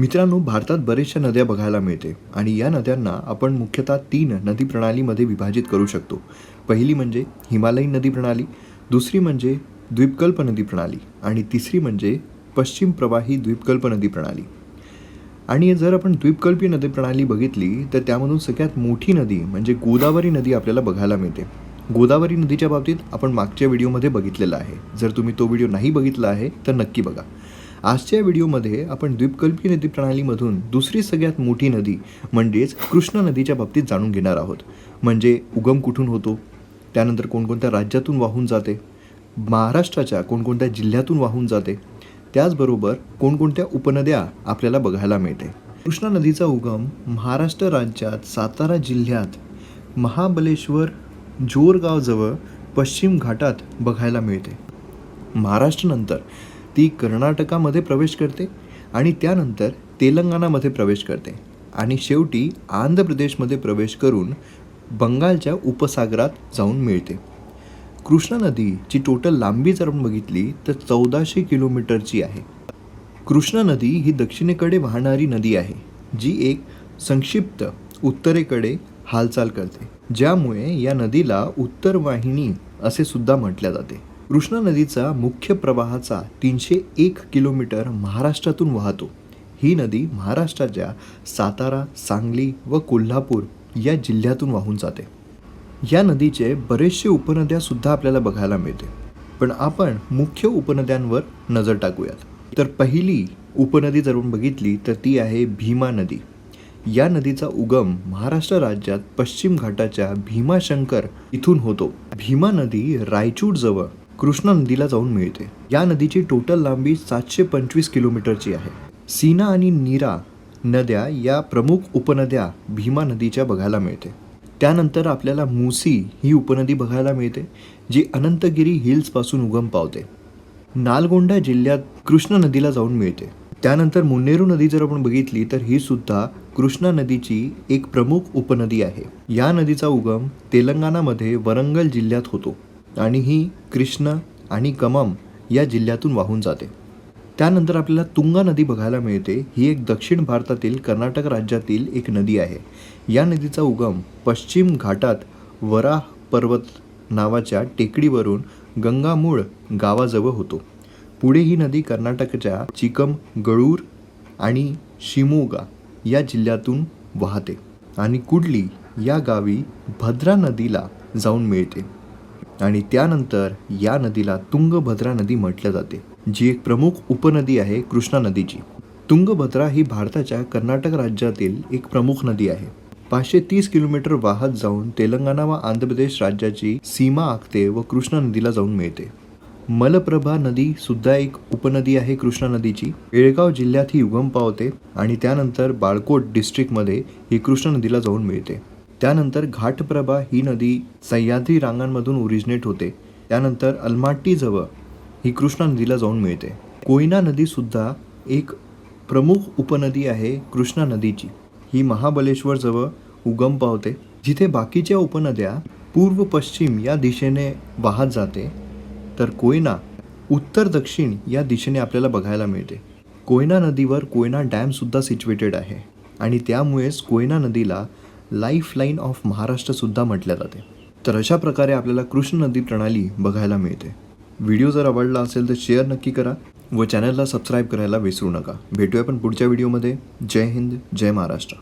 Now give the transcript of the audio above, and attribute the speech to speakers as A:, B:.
A: मित्रांनो भारतात बरेचशा नद्या बघायला मिळते आणि या नद्यांना आपण मुख्यतः तीन नदी प्रणालीमध्ये विभाजित करू शकतो. पहिली म्हणजे हिमालयीन नदी प्रणाली दुसरी म्हणजे द्वीपकल्प नदी प्रणाली आणि तिसरी म्हणजे पश्चिम प्रवाही द्वीपकल्प नदी प्रणाली. आणि जर आपण द्वीपकल्पीय नदी प्रणाली बघितली तर त्यामधून सगळ्यात मोठी नदी म्हणजे गोदावरी नदी आपल्याला बघायला मिळते. गोदावरी नदीच्या बाबतीत आपण मागच्या व्हिडिओमध्ये बघितलेलं आहे. जर तुम्ही तो व्हिडिओ नाही बघितला आहे तर नक्की बघा. आजच्या व्हिडिओमध्ये आपण द्वीपकल्पी नदी प्रणालीमधून दुसरी सगळ्यात मोठी नदी म्हणजेच कृष्णा नदीच्या बाबतीत जाणून घेणार आहोत. म्हणजे उगम कुठून होतो? त्यानंतर कोणकोणत्या राज्यातून वाहून जाते? महाराष्ट्राच्या कोणकोणत्या जिल्ह्यातून वाहून जाते? त्याचबरोबर कोणकोणत्या उपनद्या आपल्याला बघायला मिळते? कृष्णा नदीचा उगम महाराष्ट्र राज्यात सातारा जिल्ह्यात महाबलेश्वर जोरगावजवळ पश्चिम घाटात बघायला मिळते. महाराष्ट्रानंतर ती कर्नाटकामध्ये प्रवेश करते आणि त्यानंतर तेलंगणामध्ये प्रवेश करते. आणि शेवटी आंध्र प्रदेशमध्ये प्रवेश करून बंगालच्या उपसागरात जाऊन मिळते. कृष्णा नदीची टोटल लांबी जर आपण बघितली तर चौदाशे किलोमीटरची आहे. कृष्णा नदी ही दक्षिणेकडे वाहणारी नदी आहे जी एक संक्षिप्त उत्तरेकडे हालचाल करते. ज्यामुळे या नदीला उत्तर वाहिनी असे सुद्धा म्हटल्या जाते. कृष्णा नदीचा मुख्य प्रवाहाचा तीनशे एक किलोमीटर महाराष्ट्रातून वाहतो. ही नदी महाराष्ट्राच्या सातारा सांगली व कोल्हापूर या जिल्ह्यातून वाहून जाते. या नदीचे बरेचसे उपनद्यासुद्धा आपल्याला बघायला मिळते. पण आपण मुख्य उपनद्यांवर नजर टाकूयात. तर पहिली उपनदी जर बघितली तर ती आहे भीमा नदी. या नदीचा उगम महाराष्ट्र राज्यात पश्चिम घाटाच्या भीमाशंकर इथून होतो. भीमा नदी रायचूडजवळ कृष्णा नदीला जाऊन मिळते. या नदीची टोटल लांबी सातशे पंचवीस किलोमीटरची आहे. सीना आणि नीरा नद्या या प्रमुख उपनद्या भीमा नदीच्या बघायला मिळते. त्यानंतर आपल्याला मुसी ही उपनदी बघायला मिळते जी अनंतगिरी हिल्सपासून उगम पावते. नालगोंडा जिल्ह्यात कृष्णा नदीला जाऊन मिळते. त्यानंतर मुन्नेरू नदी जर आपण बघितली तर ही सुद्धा कृष्णा नदीची एक प्रमुख उपनदी आहे. या नदीचा उगम तेलंगणामध्ये वरंगल जिल्ह्यात होतो. आणि ही कृष्ण आणि कमम या जिल्ह्यातून वाहून जाते. त्यानंतर आपल्याला तुंगा नदी बघायला मिळते. ही एक दक्षिण भारतातील कर्नाटक राज्यातील एक नदी आहे. या नदीचा उगम पश्चिम घाटात वराह पर्वत नावाच्या टेकडीवरून गंगामूळ गावाजवळ होतो. पुढे ही नदी कर्नाटकच्या चिकमगळूर आणि शिमोगा या जिल्ह्यातून वाहते आणि कुडली या गावी भद्रा नदीला जाऊन मिळते. आणि त्यानंतर या नदीला तुंगभद्रा नदी म्हटलं जाते जी एक प्रमुख उपनदी आहे कृष्णा नदीची. तुंगभद्रा ही भारताच्या कर्नाटक राज्यातील एक प्रमुख नदी आहे. पाचशे तीस किलोमीटर वाहत जाऊन तेलंगणा व आंध्र प्रदेश राज्याची सीमा आखते व कृष्णा नदीला जाऊन मिळते. मलप्रभा नदी सुद्धा एक उपनदी आहे कृष्णा नदीची. बेळगाव जिल्ह्यात ही उगम पावते आणि त्यानंतर बाळकोट डिस्ट्रिक्टमध्ये ही कृष्णा नदीला जाऊन मिळते. त्यानंतर घाटप्रभा ही नदी सह्याद्री रांगांमधून ओरिजिनेट होते. त्यानंतर अलमाट्टीजवळ ही कृष्णा नदीला जाऊन मिळते. कोयना नदीसुद्धा एक प्रमुख उपनदी आहे कृष्णा नदीची. ही महाबलेश्वरजवळ उगम पावते. जिथे बाकीच्या उपनद्या पूर्व पश्चिम या दिशेने वाहत जाते तर कोयना उत्तर दक्षिण या दिशेने आपल्याला बघायला मिळते. कोयना नदीवर कोयना डॅमसुद्धा सिच्युएटेड आहे. आणि त्यामुळेच कोयना नदीला लाईफलाईन ऑफ महाराष्ट्रसुद्धा म्हटल्या जाते. तर अशा प्रकारे आपल्याला कृष्ण नदी प्रणाली बघायला मिळते. व्हिडिओ जर आवडला असेल तर शेअर नक्की करा व चॅनलला सबस्क्राईब करायला विसरू नका. भेटूया पण पुढच्या व्हिडिओमध्ये जय हिंद जय महाराष्ट्र.